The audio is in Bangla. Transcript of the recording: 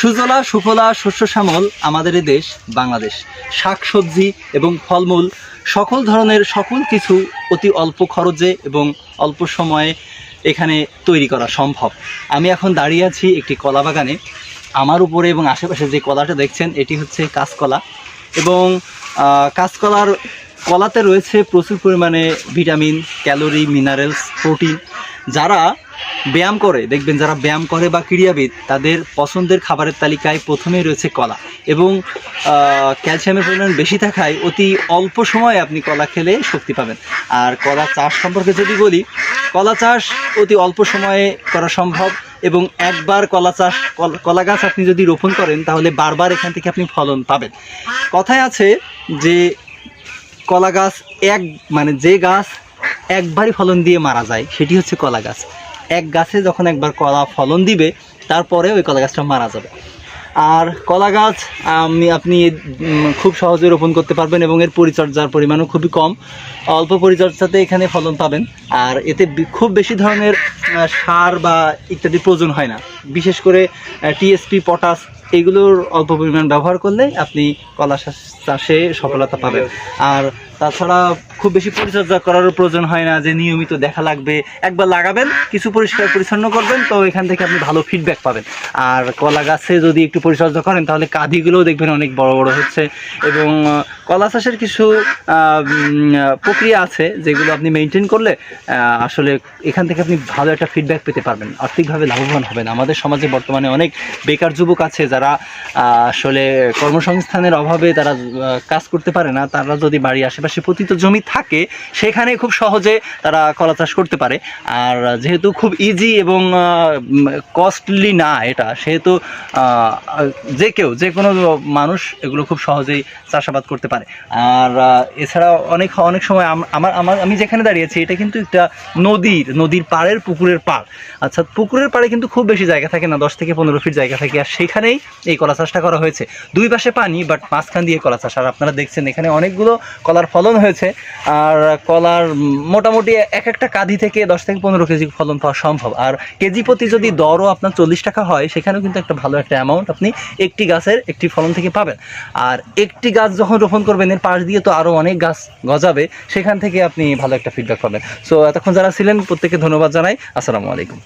সুজলা, সুফলা, শস্য শ্যামল আমাদের দেশ, বাংলাদেশ। শাকসবজি এবং ফলমূল, সকল ধরনের সকল কিছু অতি অল্প খরচে এবং অল্প সময়ে এখানে তৈরি করা সম্ভব। আমি এখন দাঁড়িয়ে আছি একটি কলা বাগানে। আমার উপরে এবং আশেপাশে যে কলাটা দেখছেন, এটি হচ্ছে কাঁচকলা এবং কাঁচকলার কলাতে রয়েছে প্রচুর পরিমাণে ভিটামিন, ক্যালোরি, মিনারেলস, প্রোটিন। যারা ব্যায়াম করে, দেখবেন যারা ব্যায়াম করে বা ক্রীড়াবিদ, তাদের পছন্দের খাবারের তালিকায় প্রথমেই রয়েছে কলা এবং ক্যালসিয়ামের পরিমাণ বেশি থাকায় অতি অল্প সময়ে আপনি কলা খেলে শক্তি পাবেন। আর কলা চাষ সম্পর্কে যদি বলি, কলা চাষ অতি অল্প সময়ে করা সম্ভব এবং একবার কলা চাষ কল- গাছ আপনি যদি রোপণ করেন, তাহলে বারবার এখান থেকে আপনি ফলন পাবেন। কথায় আছে যে, কলা গাছ এক মানে যে গাছ একবারই ফলন দিয়ে মারা যায়, সেটি হচ্ছে কলা গাছ। এক গাছে যখন একবার কলা ফলন দিবে, তারপরে ওই কলা গাছটা মারা যাবে। আর কলা গাছ, আমি, আপনি খুব সহজে রোপণ করতে পারবেন এবং এর পরিচর্যার পরিমাণও খুবই কম। অল্প পরিচর্যাতে এখানে ফলন পাবেন। আর এতে খুব বেশি ধরনের সার বা ইত্যাদি প্রয়োজন হয় না। বিশেষ করে টিএসপি পটাশ, এগুলোর অল্প পরিমাণ ব্যবহার করলে আপনি কলা চাষে সফলতা পাবেন। আর তাছাড়া খুব বেশি পরিচর্যা করারও প্রয়োজন হয় না, যে নিয়মিত দেখা লাগবে, একবার লাগাবেন, কিছু পরিষ্কার পরিচ্ছন্ন করবেন, তো এখান থেকে আপনি ভালো ফিডব্যাক পাবেন। আর কলা গাছে যদি একটু পরিচর্যা করেন, তাহলে কাঁধিগুলোও দেখবেন অনেক বড় বড় হচ্ছে এবং কলা চাষের কিছু প্রক্রিয়া আছে যেগুলো আপনি মেনটেন করলে আসলে এখান থেকে আপনি ভালো একটা ফিডব্যাক পেতে পারবেন। আর্থিকভাবে লাভবান হবেন। আমাদের সমাজে বর্তমানে অনেক বেকার যুবক আছে যারা আসলে কর্মসংস্থানের অভাবে তারা কাজ করতে পারে না। তারা যদি বাড়ি আশেপাশে পতিত জমি থাকে, সেখানে খুব সহজে তারা কলা চাষ করতে পারে। আর যেহেতু খুব ইজি এবং কস্টলি না এটা, সেহেতু যে কেউ, যে কোনো মানুষ এগুলো খুব সহজেই চাষাবাদ করতে পারে। আর আহ, এছাড়া অনেক অনেক সময় আমার আমার আমি যেখানে দাঁড়িয়েছি এটা কিন্তু একটা নদীর নদীর পাড়ের পুকুরের পাড়। আচ্ছা পুকুরের পাড়ে কিন্তু খুব বেশি জায়গা থাকে না দশ থেকে পনেরো ফিট জায়গা থাকে আর সেখানেই এই কলা চাষটা করা হয়েছে। দুই পাশে পানি বাট মাঝখান দিয়ে কলা চাষ আর আপনারা দেখছেন এখানে অনেকগুলো কলার ফলন হয়েছে। আর কলার মোটামুটি এক একটা কাঁধি থেকে দশ থেকে পনেরো কেজি ফলন পাওয়া সম্ভব। আর কেজি প্রতি যদি দরও আপনার চল্লিশ টাকা হয় সেখানেও কিন্তু একটা ভালো একটা অ্যামাউন্ট আপনি একটি গাছের একটি ফলন থেকে পাবেন। আর একটি গাছ যখন রোপণ করবেন, এর পাশ দিয়ে তো আরও অনেক গাছ গজাবে, সেখান থেকে আপনি ভালো একটা ফিডব্যাক পাবেন। সো এতক্ষণ যারা ছিলেন, প্রত্যেককে ধন্যবাদ জানাই। আসসালামু আলাইকুম।